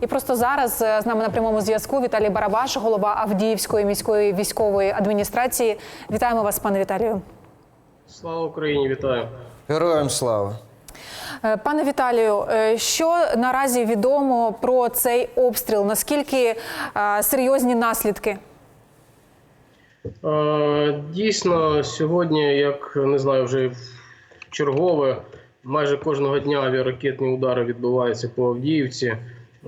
І просто зараз е, з нами на прямому зв'язку Віталій Барабаш, голова Авдіївської міської військової адміністрації. Вітаємо вас, пане Віталію. Слава Україні, вітаю. Героям слава! Е, Пане Віталію, е, що наразі відомо про цей обстріл? Наскільки серйозні наслідки? Дійсно, сьогодні, як не знаю, вже чергове, майже кожного дня авіаракетні удари відбуваються по Авдіївці.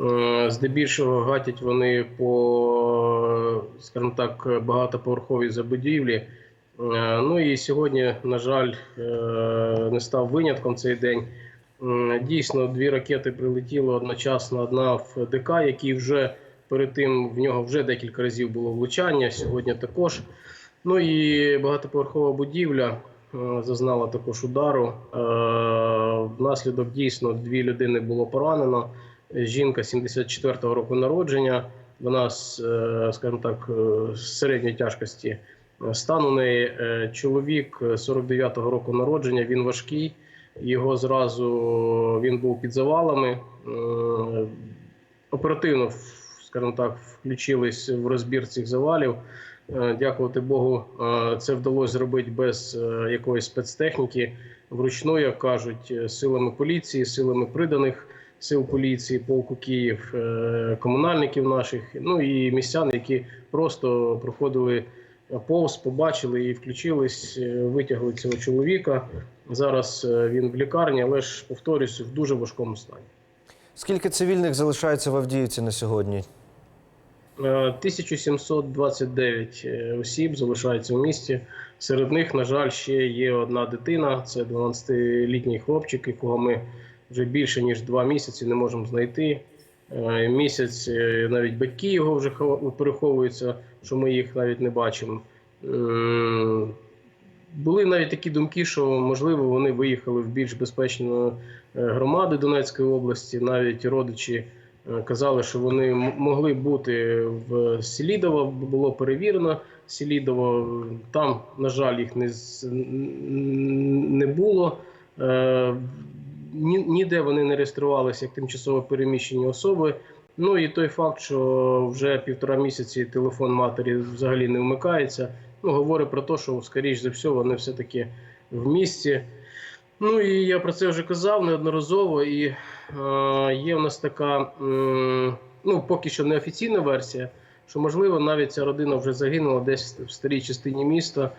Е, Здебільшого гатять вони по, скажімо так, багатоповерховій забудівлі. Е, Ну і сьогодні, на жаль, е, не став винятком цей день. Дійсно, дві ракети прилетіли одночасно. Одна в ДК, який вже перед тим в нього вже декілька разів було влучання. Сьогодні також. Ну і багатоповерхова будівля зазнала також удару. Внаслідок дійсно дві людини було поранено. Жінка 74-го року народження. Вона е, скажімо так, е, середньої тяжкості стану у неї. Е, Чоловік е, 49-го року народження. Він важкий. Його зразу він був під завалами. Оперативно, скажімо так, включились в розбір цих завалів. Дякувати Богу, це вдалося зробити без якоїсь спецтехніки. Вручну, як кажуть, силами поліції, силами приданих сил поліції, полку Київ, е, комунальників наших, ну і містян, які просто проходили повз, побачили і включились, е, витягли цього чоловіка. Зараз е, він в лікарні, але ж повторюсь, в дуже важкому стані. Скільки цивільних залишається в Авдіївці на сьогодні? Е, 1729 е, осіб залишаються в місті. Серед них, на жаль, ще є одна дитина. Це 12-літній хлопчик, якого ми вже більше ніж два місяці не можемо знайти. Е, Місяць е, навіть батьки його вже переховуються, що ми їх навіть не бачимо. Були навіть такі думки, що можливо вони виїхали в більш безпечну е, громади Донецької області. Навіть родичі казали, що вони могли бути в Селідово, було перевірено. Селідово там, на жаль, їх не, не було. Е, ні- Ніде вони не реєструвалися як тимчасово переміщені особи. Ну і той факт, що вже півтора місяці телефон матері взагалі не вмикається. Ну, говорить про те, що, скоріш за все, вони все-таки в місті. Ну і я про це вже казав неодноразово. І е, є в нас така, м, ну поки що неофіційна версія, що можливо навіть ця родина вже загинула десь в старій частині міста.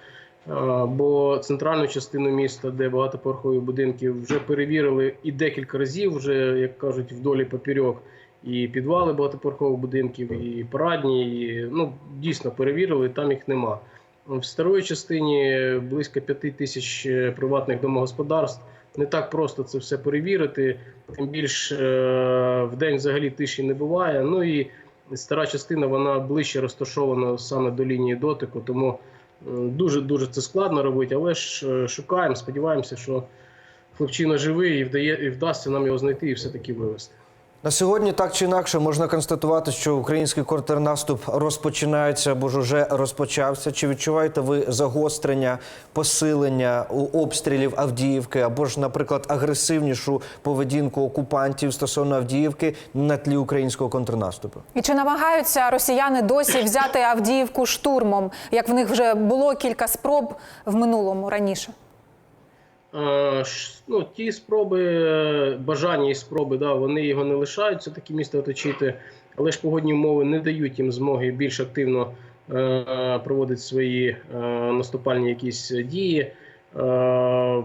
Бо центральну частину міста, де багатоповерхові будинки, вже перевірили і декілька разів, вже як кажуть, вдолі попірьок, і підвали багатоповерхових будинків, і парадні. І, ну дійсно перевірили, там їх нема. В старої частині близько п'яти тисяч е, приватних домогосподарств. Не так просто це все перевірити. Тим більш е, в день взагалі тиші не буває. Ну і стара частина вона ближче розташована саме до лінії дотику, тому дуже дуже це складно робити. Але ж е, шукаємо, сподіваємося, що хлопчина живий і вдає і вдасться нам його знайти і все таки вивезти. На сьогодні так чи інакше можна констатувати, що український контрнаступ розпочинається або ж уже розпочався. Чи відчуваєте ви загострення, посилення обстрілів Авдіївки, або ж, наприклад, агресивнішу поведінку окупантів стосовно Авдіївки на тлі українського контрнаступу? І чи намагаються росіяни досі взяти Авдіївку штурмом, як в них вже було кілька спроб в минулому раніше? Ну, ті спроби, е, бажання і спроби, да, вони його не лишають, це такі місто оточити, але ж погодні умови не дають їм змоги більш активно е, проводити свої е, наступальні якісь дії. Е, в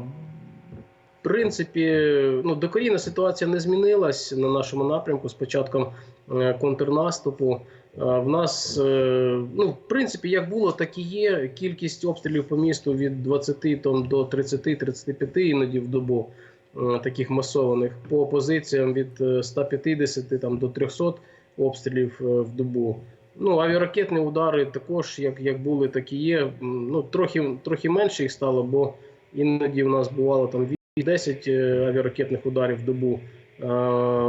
принципі, ну, докорінна ситуація не змінилась на нашому напрямку з початком е, контрнаступу. Е, В нас, е, ну, в принципі, як було, так і є. Кількість обстрілів по місту від 20 там, до 30-35 іноді в добу е, таких масованих. По позиціям від е, 150 там, до 300 обстрілів в добу. Ну, авіаракетні удари також, як, як були, так і є. Ну, трохи, трохи менше їх стало, бо іноді в нас бувало там 10 е, авіаракетних ударів в добу.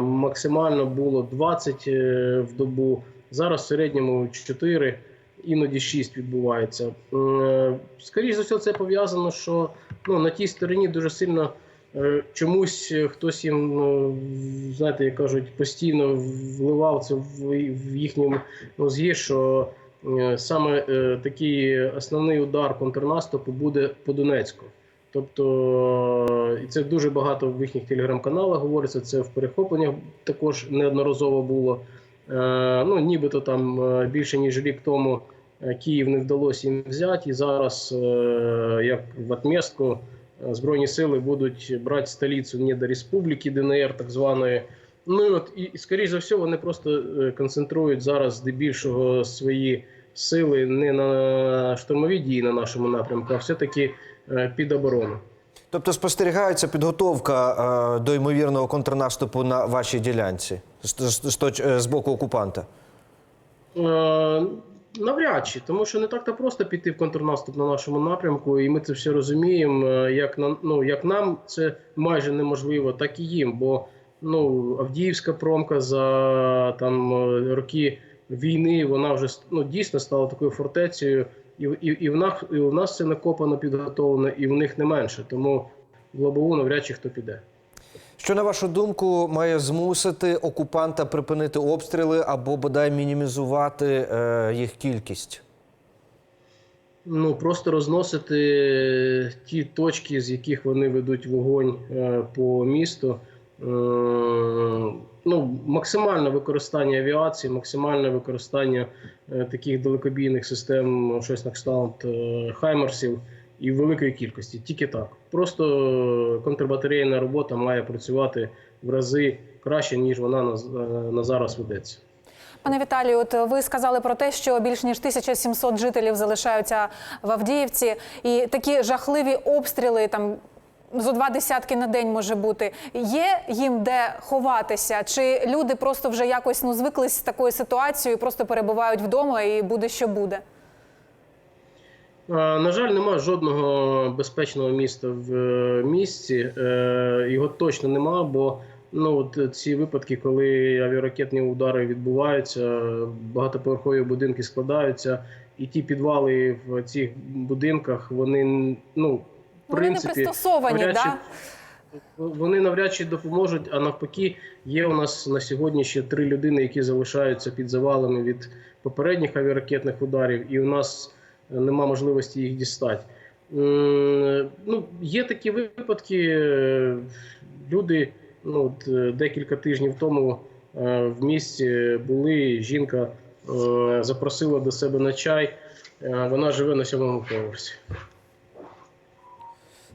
Максимально було 20 е, в добу. Зараз в середньому 4, іноді 6 відбувається. Е, Скоріше за все, це пов'язано, що ну, на тій стороні дуже сильно е, чомусь хтось їм, ну, знаєте, як кажуть, постійно вливав це в, їхньому мозгі, що е, саме такий основний удар контрнаступу буде по Донецьку. Тобто, і це дуже багато в їхніх телеграм-каналах говориться. Це в перехопленнях також неодноразово було. Е, ну, нібито там е, більше ніж рік тому е, Київ не вдалося їм взяти, і зараз, як в отмістку, е, Збройні сили будуть брати столицю не до Республіки ДНР, так званої. Ну от і, скоріш за все, вони просто концентрують зараз здебільшого свої сили не на штурмові дії на нашому напрямку, а все-таки е, під оборону. Тобто спостерігається підготовка е, до ймовірного контрнаступу на вашій ділянці з, е, боку окупанта. Е, Навряд чи, тому що не так то просто піти в контрнаступ на нашому напрямку, і ми це все розуміємо. Як на ну як нам це майже неможливо, так і їм. Бо ну Авдіївська промка за там роки війни вона вже ну дійсно стала такою фортецею, і, і, і в нас і в нас це накопано, підготовлено, і в них не менше. Тому в лобову навряд чи хто піде. Що на вашу думку має змусити окупанта припинити обстріли або бодай мінімізувати е, їх кількість? Ну просто розносити ті точки, з яких вони ведуть вогонь е, по місту. Е, ну, максимальне використання авіації, максимальне використання е, таких далекобійних систем, щось на кшталт е, Хаймерсів і великої кількості. Тільки так. Просто контрбатарейна робота має працювати в рази краще, ніж вона на, на зараз ведеться. Пане Віталію, от ви сказали про те, що більш ніж 1700 жителів залишаються в Авдіївці, і такі жахливі обстріли там. Зо два десятки на день може бути. Є їм де ховатися? Чи люди просто вже якось ну звиклись з такою ситуацією, просто перебувають вдома і буде що буде? Е, На жаль, немає жодного безпечного міста в е, місті. Е, Його точно нема, бо ну от ці випадки, коли авіаракетні удари відбуваються, багатоповерхові будинки складаються, і ті підвали в цих будинках вони ну Вони не пристосовані, навряд чи- да? вони навряд чи допоможуть. А навпаки, є у нас на сьогодні ще три людини, які залишаються під завалами від попередніх авіаракетних ударів, і у нас е, нема можливості їх дістати. Ну, є такі випадки. е, Люди ну, е, декілька тижнів тому в місті були. Жінка запросила до себе на чай. Вона живе на сьомому поверсі.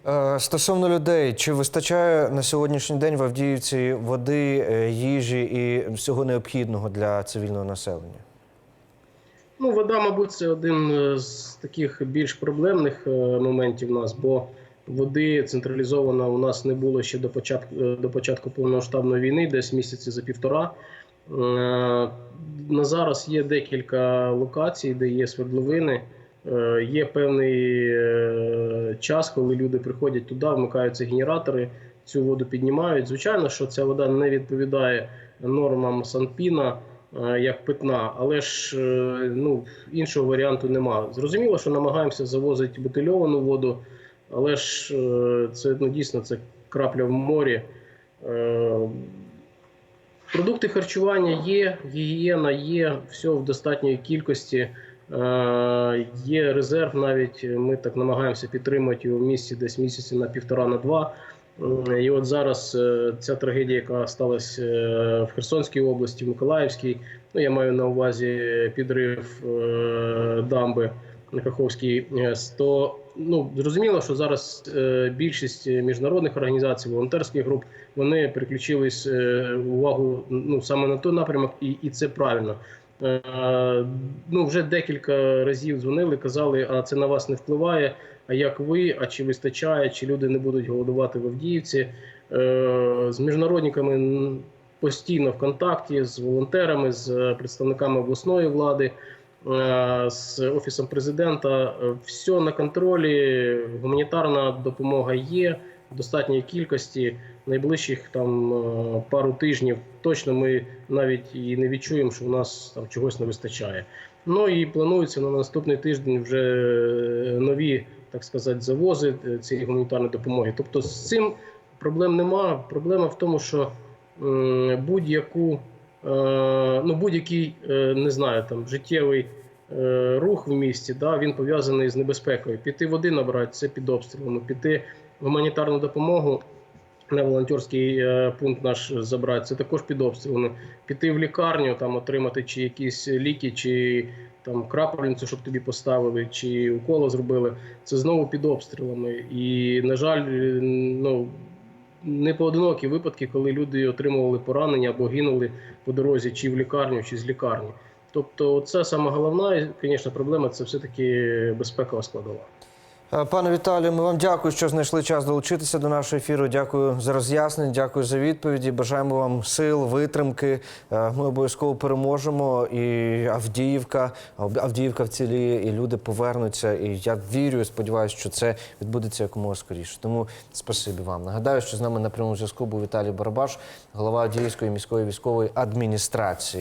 Е, Стосовно людей, чи вистачає на сьогоднішній день в Авдіївці води, е, їжі і всього необхідного для цивільного населення? Ну, вода, мабуть, це один е, з таких більш проблемних моментів у нас, бо води централізовано у нас не було ще до початку до початку повномасштабної війни, десь місяці за півтора. На зараз є декілька локацій, де є свердловини. Е, Є певний е, час, коли люди приходять туди, вмикаються генератори, цю воду піднімають. Звичайно, що ця вода не відповідає нормам Санпіна е, як питна, але ж ну, іншого варіанту нема. Зрозуміло, що намагаємося завозити бутильовану воду, але ж це ну, дійсно це крапля в морі. Продукти харчування є, гігієна є, все в достатньої кількості. Е, Є резерв навіть. Ми так намагаємося підтримати його в місті десь місяці на півтора на два. І от зараз е, ця трагедія, яка сталася е, в Херсонській області, в Миколаївській, ну я маю на увазі підрив дамби на Каховській, то ну зрозуміло, що зараз більшість міжнародних організацій, волонтерських груп вони переключились увагу ну саме на той напрямок, і, і це правильно. Е, ну вже декілька разів дзвонили, казали, а це на вас не впливає. А як ви, а чи вистачає, чи люди не будуть голодувати в Авдіївці? Е, з міжнародниками постійно в контакті з волонтерами, з представниками обласної влади, е, з офісом президента. Все на контролі. Гуманітарна допомога є в достатньої кількості. Найближчих там е, пару тижнів точно ми навіть і не відчуємо, що у нас там чогось не вистачає. Ну і планується на наступний тиждень вже е, нові, так сказати, завози е, цієї гуманітарної допомоги. Тобто з цим проблем нема. Проблема в тому, що будь-яку, ну, будь-який, не знаю, там, життєвий рух в місті, да, він пов'язаний з небезпекою. Піти води набрати це під обстрілами, піти гуманітарну допомогу на волонтерський е, пункт наш забрати, це також під обстрілами. Піти в лікарню, там отримати чи якісь ліки, чи там крапельницю, щоб тобі поставили, чи уколи зробили. Це знову під обстрілами. І, на жаль, ну. Не поодинокі випадки, коли люди отримували поранення або гинули по дорозі чи в лікарню, чи з лікарні. Тобто, це саме головна, звісно, проблема це все-таки безпекова складова. Е, Пане Віталію, ми вам дякую, що знайшли час долучитися до нашого ефіру. Дякую за роз'яснення, дякую за відповіді. Бажаємо вам сил, витримки. Е, Ми обов'язково переможемо. І Авдіївка, Ав- Авдіївка вціліє, і люди повернуться. І я вірю, і сподіваюся, що це відбудеться якомога скоріше. Тому спасибі вам. Нагадаю, що з нами на прямому зв'язку був Віталій Барабаш, голова Авдіївської міської військової адміністрації.